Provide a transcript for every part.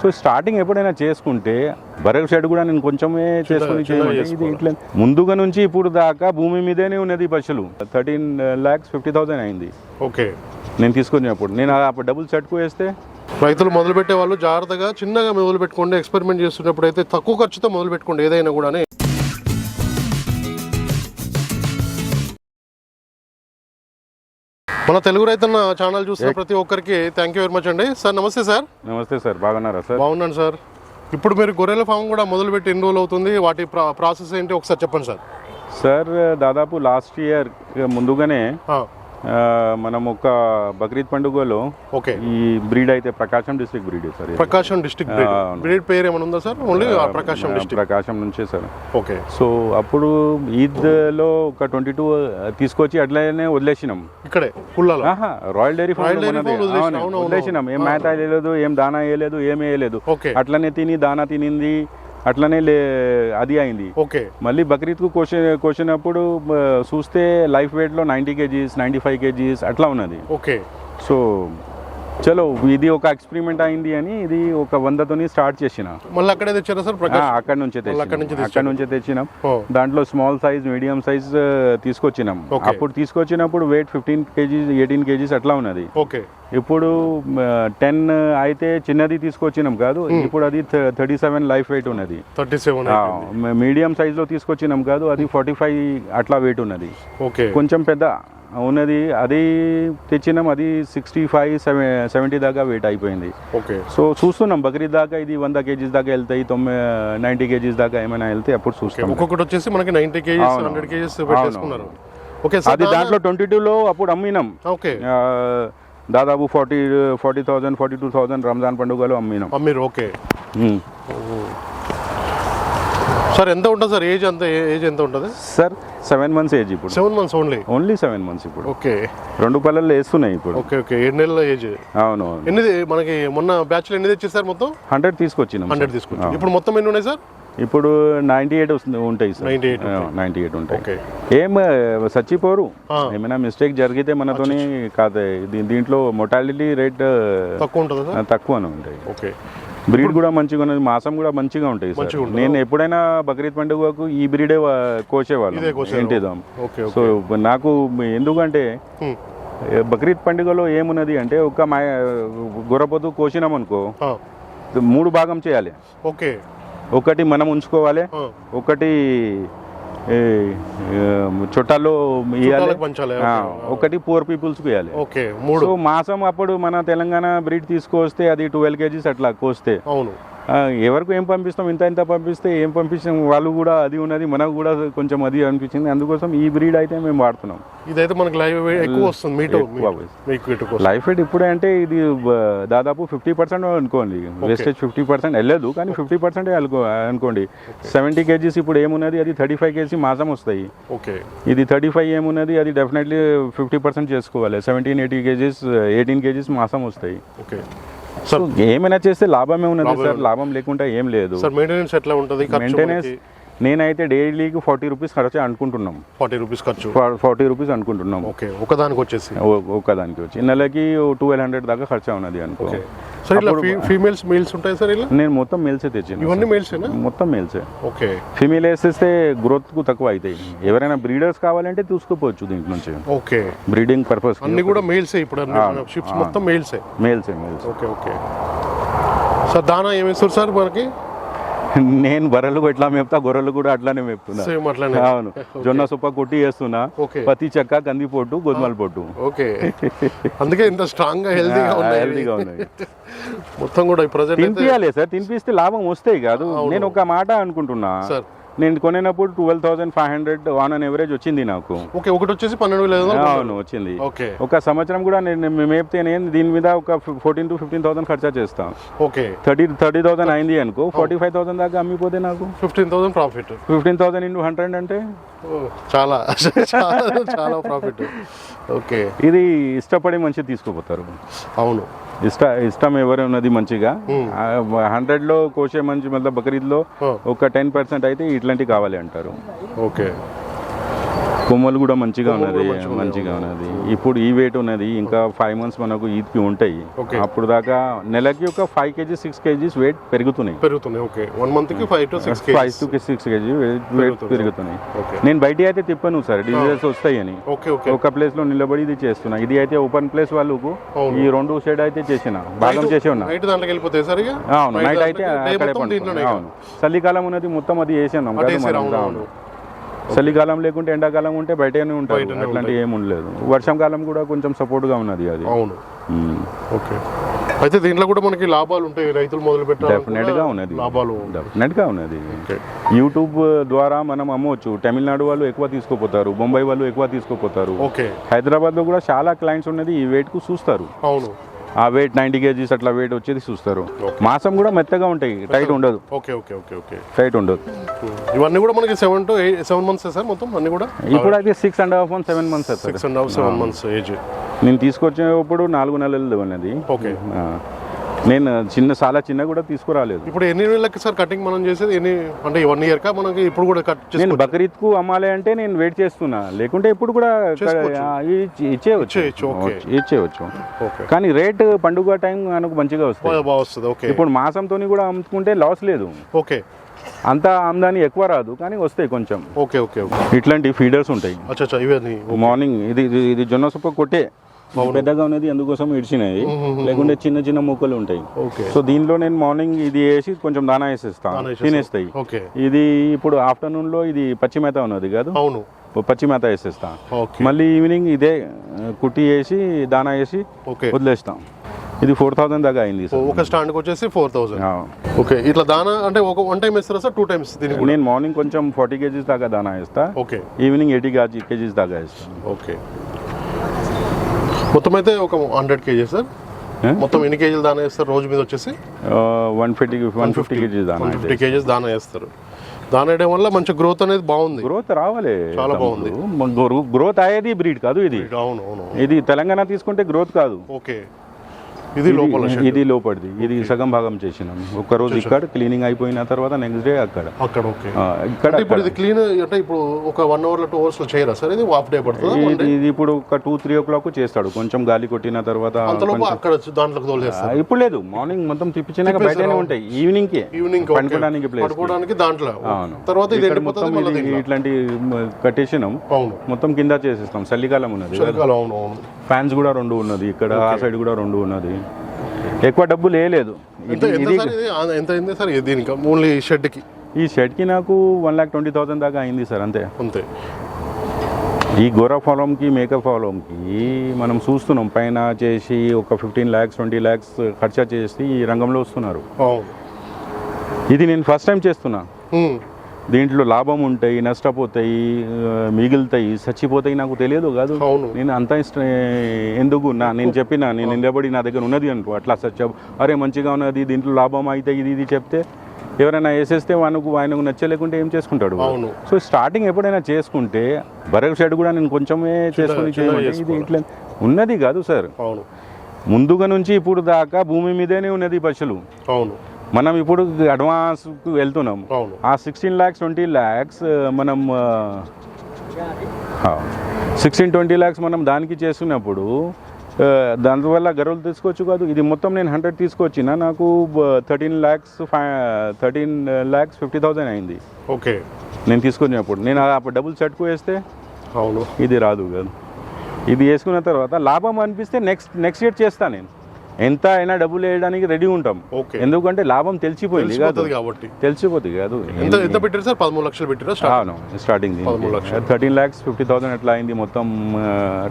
So starting ఎప్పుడైనా చేసుకుంటే బరగ shed కూడా నేను కొంచెమే చేసుకుని ఇది ఇట్లా ముందుగా నుంచి ఇప్పుడు దాకా భూమి మీదనే ఉన్నది పశువులు. థర్టీన్ ల్యాక్స్ ఫిఫ్టీ థౌసండ్ అయింది. ఓకే. నేను తీసుకున్నప్పుడు నేను అప్పుడు డబుల్ సెట్కు వేస్తే రైతులు మొదలు పెట్టే వాళ్ళు జాగ్రత్తగా చిన్నగా మొదలు పెట్టుకోండి ఎక్స్పెరిమెంట్ చేస్తున్నప్పుడు అయితే తక్కువ ఖర్చుతో మొదలు పెట్టుకోండి ఏదైనా కూడా మన తెలుగు రైతన్న ఛానల్ చూస్తున్న ప్రతి ఒక్కరికి థ్యాంక్ యూ వెరీ మచ్ అండి. సార్ నమస్తే సార్. నమస్తే సార్ బాగున్నారా సార్? బాగున్నాను సార్. ఇప్పుడు మీరు గొర్రెల ఫామ్ కూడా మొదలుపెట్టి ఎన్ని రోజులు అవుతుంది? వాటి ప్రా- ప్రాసెస్ ఏంటి? ఒకసారి చెప్పండి సార్. సార్ దాదాపు లాస్ట్ ఇయర్ ముందుగానే మనం ఒక బక్రీద్ పండుగలో ఓకే. ఈ బ్రీడ్ అయితే Prakasam district breed sir. Prakasam అవును. బ్రీడ్ పేరు ఏమైనా ఉందా సార్? ఓన్లీ ప్రకాశం ఆ, డిస్టిక్ ప్రకాశం నుంచే సార్. ఓకే. సో అప్పుడు ఈద్లో ఒక ట్వంటీ టూ తీసుకొచ్చి అట్లనే వదిలేసినాం. ఇక్కడే Pullala royal dairy farm Farm వదిలేసిన, ఏం మేత వేయలేదు ఏం దానా వేయలేదు ఏం వేయలేదు. అట్లనే తిని దానా తినింది. అట్లనే లే అది అయింది. ఓకే. మళ్ళీ బక్రీద్కు కోసి కోసినప్పుడు చూస్తే లైఫ్ వెయిట్లో ninety kgs ninety five kgs అట్లా ఉన్నది. ఓకే. సో చలో ఇది ఒక ఎక్స్పెరిమెంట్ అయింది అని ఇది ఒక వందతోని స్టార్ట్ చేసిన. మళ్ళీ అక్కడే తెచ్చారా సార్ అక్కడ నుంచే అక్కడ నుంచి తెచ్చినాం. దాంట్లో స్మాల్ సైజ్ మీడియం సైజ్ తీసుకొచ్చినాం. అప్పుడు తీసుకొచ్చినప్పుడు weight fifteen kgs eighteen kgs అట్లా ఉన్నది. ఓకే. ఇప్పుడు టెన్ అయితే చిన్నది తీసుకొచ్చినాం కాదు. ఇప్పుడు అది థర్టీ సెవెన్ లైఫ్ వెయిట్ ఉన్నది. థర్టీ సెవెన్ మీడియం సైజ్లో తీసుకొచ్చినాం కాదు. అది ఫార్టీ ఫైవ్ అట్లా వెయిట్ ఉన్నది. ఓకే. కొంచెం పెద్ద ఉన్నది అది తెచ్చినాం అది సిక్స్టీ ఫైవ్ సెవెన్ సెవెంటీ దాకా వెయిట్ అయిపోయింది. ఓకే. సో చూస్తున్నాం బక్రీద్ దాకా ఇది వంద కేజీస్ దాకా వెళ్తాయి తొమ్మిది నైంటీ కేజీస్ దాకా ఏమైనా వెళ్తే అప్పుడు చూస్తాం. ఒక్కొక్కటి వచ్చేసి మనకి నైన్టీ కేజీస్ అవును. Hundred kgs. పెట్టేసుకున్నారు ఓకే అది దాంట్లో ట్వంటీ టూలో అప్పుడు అమ్మినాం. ఓకే. దాదాపు forty forty thousand forty two thousand Ramzan పండుగలో అమ్మినాం. మీరు ఓకే. సార్ ఎంత ఉంటుంది సార్? ఏజ్ అంత ఏజ్ ఎంత ఉంటుంది? సార్ సెవెన్ మంత్స్ ఏజ్ ఇప్పుడు. Seven months only? Only seven months ఇప్పుడు. ఓకే. రెండు పల్లెలు వేస్తున్నాయి ఇప్పుడు. Okay okay. ఏడు నెలల ఏజ్. అవును ఎన్ని మనకి మొన్న బ్యాచ్లో ఎన్ని తెచ్చారు సార్ మొత్తం? హండ్రెడ్ తీసుకొచ్చినాం హండ్రెడ్. తీసుకొచ్చి ఇప్పుడు మొత్తం ఎన్ని ఉన్నాయి సార్? ఇప్పుడు నైంటీ ఎయిట్ ఉంటాయి సార్. 98 నైంటీ ఎయిట్ ఉంటాయి. ఏం చచ్చిపోరు. ఏమైనా మిస్టేక్ జరిగితే మనతోని కాదు దీంట్లో మొటాలిటీ రేట్ తక్కువ తక్కువనే ఉంటాయి. ఓకే. బ్రీడ్ కూడా మంచిగా ఉన్నది మాసం కూడా మంచిగా ఉంటాయి సార్. నేను ఎప్పుడైనా బక్రీద్ పండుగకు ఈ బ్రీడే కోసేవాళ్ళం. ఏంటిదాం సో నాకు ఎందుకంటే బక్రీద్ పండుగలో ఏమున్నది అంటే ఒక మా గొర్రపోతు కోసినాం అనుకో మూడు భాగం చేయాలి. ఓకే. ఒకటి మనం ఉంచుకోవాలి ఒకటి ఓకే. ఒకటి పూర్ పీపుల్స్కి ఇవ్వాలి ఓకే మూడు. సో మాసం అప్పుడు మన తెలంగాణ బ్రీడ్ తీసుకొస్తే అది ట్వెల్వ్ కేజీస్ అట్లా కోస్తే అవును. ఎవరికి ఏం పంపిస్తాం ఇంత ఇంత పంపిస్తే ఏం పంపించాం వాళ్ళు కూడా అది ఉన్నది మనకు కూడా కొంచెం అది అనిపించింది. అందుకోసం ఈ బ్రీడ్ అయితే మేము వాడుతున్నాం. ఇదైతే మనకి లైవ్ ఎక్కువ వస్తుంది. లైఫ్ వెయిట్ ఇప్పుడే అంటే ఇది దాదాపు ఫిఫ్టీ పర్సెంట్ అనుకోండి. వేస్టేజ్ ఫిఫ్టీ పర్సెంట్ వెళ్ళదు కానీ ఫిఫ్టీ పర్సెంట్ అనుకోండి. సెవెంటీ కేజీస్ ఇప్పుడు ఏమున్నది అది థర్టీ ఫైవ్ కేజీ మాసం వస్తాయి. ఓకే. ఇది థర్టీ ఫైవ్ ఏమున్నది అది డెఫినెట్లీ ఫిఫ్టీ పర్సెంట్ చేసుకోవాలి. Seventeen eighty kgs eighteen kgs మాసం వస్తాయి. ఓకే. సార్ ఏమైనా చేస్తే లాభమే ఉన్నది సార్. లాభం లేకుండా ఏం లేదు. సార్ మెయింటెనెన్స్ ఎట్లా ఉంటుంది? మెయింటెనెన్స్ నేనైతే డైలీకి ఫార్టీ రూపీస్ ఖర్చు అనుకుంటున్నాం. ఫార్టీ రూపీస్ ఖర్చు. ఫార్టీ రూపీస్ అనుకుంటున్నాం. ఓకే ఒకదానికి వచ్చేసి. ఒక్కదానికి వచ్చి. నెలకి ట్వెల్వ్ హండ్రెడ్ దాకా ఖర్చు ఉన్నది అనుకో. సార్ ఇలా ఫీమేల్స్ మేల్స్ ఉంటాయి సార్ ఇలా? నేను మొత్తం మేల్సే తెచ్చిన ఇవన్నీ మేల్సేనా? మొత్తం మేల్సే. ఓకే. ఫీమేల్ వేసేస్తే గ్రోత్కు తక్కువ అవుతాయి. ఎవరైనా బ్రీడర్స్ కావాలంటే చూసుకోపోవచ్చు దీంట్ నుంచి. ఓకే. బ్రీడింగ్ పర్పస్ అన్ని కూడా మేల్సే ఇప్పుడు అన్ని షిప్స్ మొత్తం మేల్సే. మేల్సే మేల్స్. Okay okay. సార్ దానా ఏమేస్తారు సార్ మనకి? నేను బర్రెలు ఎట్లా మేపుతా గొర్రెలు కూడా అట్లానే మేపుతున్నా. అవును. జొన్న సుప్ప కొట్టి వేస్తున్నా ఓకే పత్తి చెక్క కంది పొట్టు గోధుమల పొట్టు. ఓకే అందుకే ఇంత స్ట్రాంగ్గా హెల్తీగా ఉన్నాయి ఉన్నాయి. మొత్తం కూడా ఈ తినిపియాలి సార్ తినిపిస్తే లాభం వస్తాయి కాదు. నేను ఒక మాట అనుకుంటున్నా. సార్. నేను కొనినప్పుడు twelve thousand five hundred on an average వచ్చింది నాకు. ఓకే ఒకటి వచ్చేసి పన్నెండు వేల అవును వచ్చింది. ఓకే. ఒక సంవత్సరం కూడా నేను మేపితే నేను దీని మీద ఒక ఫోర్టీన్ టు ఫిఫ్టీన్ థౌసండ్ ఖర్చా చేస్తాను ఓకే. థర్టీ థర్టీ థౌసండ్ అయింది అనుకో ఫార్టీ ఫైవ్ థౌసండ్ దాకా అమ్మిపోతే నాకు. Fifteen thousand profit fifteen thousand into hundred అంటే? చాలా. చాలా చాలా ప్రాఫిట్ ఓకే. ఇది ఇష్టపడి మంచిగా తీసుకుపోతారు. అవును. ఇష్ట ఇష్టం ఎవరు ఉన్నది మంచిగా హండ్రెడ్లో కోసే మంచి మళ్ళీ బక్రీద్లో Oh. ఒక టెన్ పర్సెంట్ అయితే ఇట్లాంటివి కావాలి అంటారు. ఓకే. కొమ్మలు కూడా మంచిగా ఉన్నది మంచిగా ఉన్నది. ఇప్పుడు ఈ వెయిట్ ఉన్నది ఇంకా ఫైవ్ మంత్స్ మనకు ఈద్కి ఉంటాయి. అప్పుడు దాకా నెలకి ఒక five kgs six kgs weight పెరుగుతున్నాయి. పెరుగుతున్నాయి ఓకే. వన్ మంత్కి five to six five to six kg weight. పెరుగుతున్నాయి. నేను బయట అయితే తిప్పను సార్ డిజీజెస్ వస్తాయని. ఒక ప్లేస్లో నిలబడి ఇది చేస్తున్నా. ఇది అయితే ఓపెన్ ప్లేస్ వాళ్ళకు. ఈ రెండు షేడ్ అయితే చేసిన. భాగం చేసి ఉన్నా. అవును నైట్ అయితే అక్కడే. అవును. చలికాలం ఉన్నది మొత్తం అది వేసాను చలికాలం లేకుంటే ఎండాకాలం ఉంటే బయటనే ఉంటారు. బయటనే అట్లాంటి ఏమి ఉండలేదు. వర్షాకాలం కూడా కొంచెం సపోర్ట్గా ఉన్నది అది. అవును. ఓకే. అయితే దీంట్లో కూడా మనకి లాభాలు ఉంటాయి. రైతులు మొదలు డెఫినెట్గా ఉన్నది. లాభాలు ఉన్నది. యూట్యూబ్ ద్వారా మనం అమ్మవచ్చు. తమిళనాడు వాళ్ళు ఎక్కువ తీసుకోపోతారు. బొంబాయి వాళ్ళు ఎక్కువ తీసుకోపోతారు. ఓకే. హైదరాబాద్లో కూడా చాలా క్లయింట్స్ ఉన్నది. ఈ వెయిట్కు చూస్తారు. అవును. ఆ వెయిట్ నైన్టీ కేజీస్ అట్లా వెయిట్ వచ్చేది చూస్తారు. మాసం కూడా మెత్తగా ఉంటాయి టైట్ ఉండదు. Okay okay okay okay tight ఉండదు. ఇవన్నీ కూడా మనకి seven to eight seven months sir మొత్తం? అన్ని కూడా? ఇప్పుడు అయితే six and half month seven months six and half seven months age నేను తీసుకొచ్చినప్పుడు నాలుగు నెలలు ఉన్నది. ఓకే నేను చిన్న చాలా చిన్న కూడా తీసుకురాలేదు. ఇప్పుడు ఎన్ని నెలలకి సార్ కటింగ్ మనం చేసేది? ఎన్ని అంటే వన్ ఇయర్ కా మనకి ఇప్పుడు కూడా కట్ నేను బక్రీద్కు అమ్మాలి అంటే నేను వెయిట్ చేస్తున్నా. లేకుంటే ఇప్పుడు కూడా ఇచ్చేయచ్చు, ఓకే. కానీ రేట్ పండుగ టైం మనకు మంచిగా వస్తుంది బాగా వస్తుంది ఓకే. ఇప్పుడు మాసంతో కూడా అమ్ముకుంటే లాస్ లేదు. ఓకే. అంత ఆమ్దాని ఎక్కువ రాదు కానీ వస్తాయి కొంచెం. ఓకే ఓకే ఇట్లాంటి ఫీడర్స్ ఉంటాయి. మార్నింగ్ ఇది ఇది- ఇది జొన్న సొప్ప కొట్టే. పెద్దగా ఉన్నది అందుకోసం ఇడిచినాయి లేకుంటే చిన్న చిన్న ముక్కలు ఉంటాయి. ఓకే. సో దీనిలో నేను మార్నింగ్ ఇది వేసి కొంచెం దానా వేసేస్తాను. తినేస్తాయి. ఇది ఇప్పుడు ఆఫ్టర్నూన్లో ఇది పచ్చి మేత ఉన్నది కాదు? అవును. పచ్చి మేత వేసేస్తా. మళ్ళీ ఈవినింగ్ ఇదే కుట్టి వేసి దానా వేసి వదిలేస్తాం. ఇది ఫోర్ థౌసండ్ దాకా అయింది ఒక స్టాండ్కి వచ్చేసి ఫోర్ థౌసండ్. ఓకే. ఇట్లా దానా అంటే ఒక వన్ టైం ఇస్తారా సార్? టూ టైమ్స్ నేను మార్నింగ్ కొంచెం ఫార్టీ కేజీస్ దాకా దానా వేస్తా. ఓకే. ఈవినింగ్ ఎయిటీ కేజీస్ దాకా వేస్తాను ఓకే. మొత్తం అయితే ఒక హండ్రెడ్ కేజీస్ సార్? మొత్తం ఎన్ని కేజీలు దానా వేస్తారు రోజు మీద వచ్చేసి? One fifty one fifty kgs దానా ఫిఫ్టీ కేజీస్ దానా వేస్తారు. దానా వేయడం వల్ల మంచి గ్రోత్ అనేది బాగుంది. గ్రోత్ రావాలి చాలా తమ్ముడు. గ్రోత్ అయ్యేది బ్రీడ్ కాదు ఇది. అవును అవును. ఇది తెలంగాణ తీసుకుంటే గ్రోత్ కాదు. ఓకే. ఇది లోపల ఇది- లోపలిది. ఇది సగం భాగం చేసినాం. ఒక్క రోజు ఇక్కడ క్లీనింగ్ అయిపోయిన తర్వాత నెక్స్ట్ డే అక్కడ. అక్కడ ఓకే. ఇక్కడ ఇప్పుడు ఇది క్లీన్ అంటే ఇప్పుడు ఒక వన్ అవర్ టూ అవర్స్లో చేయరా సార్? ఇది హాఫ్ డే పడుతుందా ఇది ఇది ఇప్పుడు ఒక టూ త్రీ ఓ క్లాక్ చేస్తాడు. కొంచెం గాలి కొట్టిన తర్వాత అక్కడ తోలేస్తారు. ఇప్పుడు లేదు. మార్నింగ్ మొత్తం తిప్పించినాక బయటనే ఉంటాయి. ఈవినింగ్కి ఈవినింగ్ పండుకోవడానికి ప్లేస్ పడుకోవడానికి దాంట్లో. తర్వాత ఇది మొత్తం దీంట్లో ఇట్లాంటి కట్టేసినాం. మొత్తం కింద చేసేస్తాం. చలికాలం ఉన్నది ఫ్యాన్స్ కూడా రెండు ఉన్నది. ఇక్కడ ఆ సైడ్ కూడా రెండు ఉన్నది. ఎక్కువ డబ్బులు వేయలేదు. ఎంత అయింది సార్? దీనికి? ఓన్లీ ఈ షర్ట్కి నాకు వన్ ల్యాక్ ట్వంటీ థౌసండ్ దాకా అయింది సార్ అంతే. అంతే. ఈ గోరా ఫాలంకి మేకప్ ఫాలంకి మనం చూస్తున్నాం. పైన చేసి ఒక ఫిఫ్టీన్ ల్యాక్స్ ట్వంటీ ల్యాక్స్ ఖర్చా చేసి ఈ రంగంలో వస్తున్నారు. ఇది నేను ఫస్ట్ టైం చేస్తున్నా. దీంట్లో లాభం ఉంటాయి నష్టపోతాయి మిగులుతాయి చచ్చిపోతాయి నాకు తెలియదు కాదు. నేను అంత ఇష్టం ఎందుకు? నా నేను చెప్పిన నేను నిలబడి నా దగ్గర ఉన్నది అనుకో అట్లా సచ్చ అరే మంచిగా ఉన్నది దీంట్లో లాభం అయితే ఇది ఇది చెప్తే ఎవరైనా వేసేస్తే ఆయనకు ఆయనకు నచ్చలేకుంటే ఏం చేసుకుంటాడు సో స్టార్టింగ్ ఎప్పుడైనా చేసుకుంటే బరగ షెడ్ కూడా నేను కొంచెమే చేసుకుని ఇది. ఇట్లా. ఉన్నది కాదు సార్. ముందుగా నుంచి ఇప్పుడు దాకా భూమి మీదనే ఉన్నది పశువులు. అవును. మనం ఇప్పుడు అడ్వాన్స్కు వెళ్తున్నాం ఆ సిక్స్టీన్ ల్యాక్స్ ట్వంటీ ల్యాక్స్ మనం సిక్స్టీన్ ట్వంటీ ల్యాక్స్ మనం దానికి చేస్తున్నప్పుడు ఆ, దానివల్ల గర్వలు తీసుకోవచ్చు కాదు. ఇది మొత్తం నేను హండ్రెడ్ తీసుకొచ్చిన నాకు thirteen lakhs five thirteen lakhs fifty thousand అయింది. ఓకే. నేను తీసుకొచ్చినప్పుడు. నేను అప్పుడు డబుల్ సెట్కు వేస్తే అవును. ఇది రాదు కాదు. ఇది వేసుకున్న తర్వాత లాభం అనిపిస్తే నెక్స్ట్ నెక్స్ట్ ఇయర్ చేస్తాను నేను. ఎంత అయినా డబ్బులు వేయడానికి రెడీ ఉంటాం. ఎందుకంటే లాభం తెలిసిపోయింది కాదు. కాబట్టి. తెలిసిపోతుంది కాదు. ఎంత ఎంత పెట్టారు సార్? పదమూడు లక్షలు పెట్టారా అవును starting. Thirteen lakhs fifty thousand ఎట్లా అయింది మొత్తం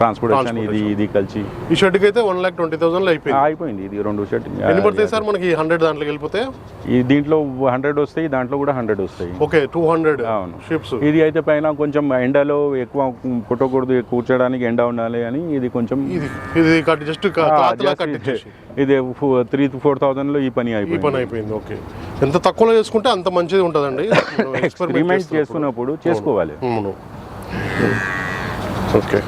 ట్రాన్స్పోర్టేషన్ ఇది ఇది కలిసి. ఈ షర్ట్కి అయితే వన్ ల్యాక్ ట్వంటీ థౌసండ్ అయిపోయింది. అయిపోయింది ఇది రెండు షర్ట్ ఎన్ని పడతాయి సార్? మనకి హండ్రెడ్ దాంట్లోకి వెళ్ళిపోతే? ఈ దీంట్లో హండ్రెడ్ వస్తాయి దాంట్లో కూడా హండ్రెడ్ వస్తాయి. ఓకే టూ హండ్రెడ్ అవును. షిప్స్ ఇది అయితే పైన కొంచెం ఎండలో ఎక్కువ కుట్టకూడదు కూర్చోడానికి ఎండ ఉండాలి అని ఇది కొంచెం ఇది ఇది జస్ట్ ఆ, ఇది త్రీ టు ఫోర్ థౌసండ్లో ఈ పని అయిపోయింది పని అయిపోయింది. ఓకే. ఎంత తక్కువలో చేసుకుంటే అంత మంచిది ఉంటుందండి. ఎక్స్పెరిమెంట్ చేసుకున్నప్పుడు చేసుకోవాలి. ఓకే.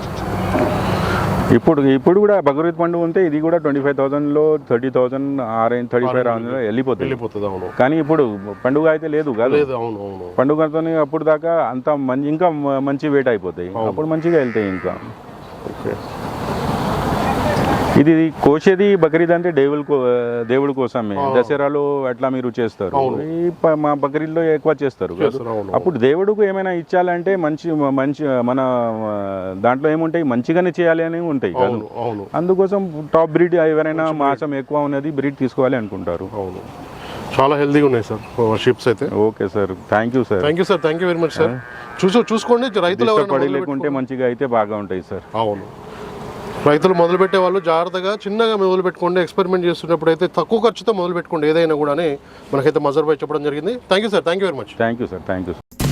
ఇప్పుడు ఇప్పుడు కూడా బక్రీద్ పండుగ ఉంటే ఇది కూడా ట్వంటీ ఫైవ్ థౌసండ్లో థర్టీ థౌసండ్ ఆరేంజ్ థర్టీ ఫైవ్ థౌసండ్లో వెళ్ళిపోతుంది. వెళ్ళిపోతుంది అవును. కానీ ఇప్పుడు పండుగ అయితే లేదు కాదు. లేదు అవును అవును. పండుగతో అప్పుడు దాకా అంత మంచి ఇంకా మంచి వెయిట్ అయిపోతాయి. అప్పుడు మంచిగా వెళ్తాయి ఇంకా. ఓకే. ఇది కోసేది బక్రీద్ అంటే దేవుడు దేవుడి కోసమే. దసరాలో అట్లా మీరు చేస్తారు. ఈ మా బక్రీద్లో ఎక్కువ చేస్తారు అప్పుడు దేవుడికి ఏమైనా ఇచ్చాలంటే మంచి మంచి మన దాంట్లో ఏముంటాయి? మంచిగానే చేయాలి అని ఉంటాయి అందుకోసం టాప్ బ్రీడ్ ఎవరైనా మాసం ఎక్కువ ఉన్నది బ్రీడ్ తీసుకోవాలి అనుకుంటారు. అవును. చాలా హెల్తీగా ఉన్నాయి సార్ షిప్స్ అయితే. Okay sir. Thank you sir. Thank you sir thank you very much sir. చూసు చూసుకోండి రైతులు పడి లేకుంటే మంచిగా అయితే బాగా ఉంటాయి సార్. అవును. రైతులు మొదలుపెట్టే వాళ్ళు జాగ్రత్తగా చిన్నగా మొదలు పెట్టుకోండి ఎక్స్పెరిమెంట్ చేస్తున్నప్పుడు అయితే తక్కువ ఖర్చుతో మొదలు పెట్టుకోండి ఏదైనా కూడా మనకైతే మజర్ బై చెప్పడం జరిగింది. Thank you sir thank you very much thank you sir thank you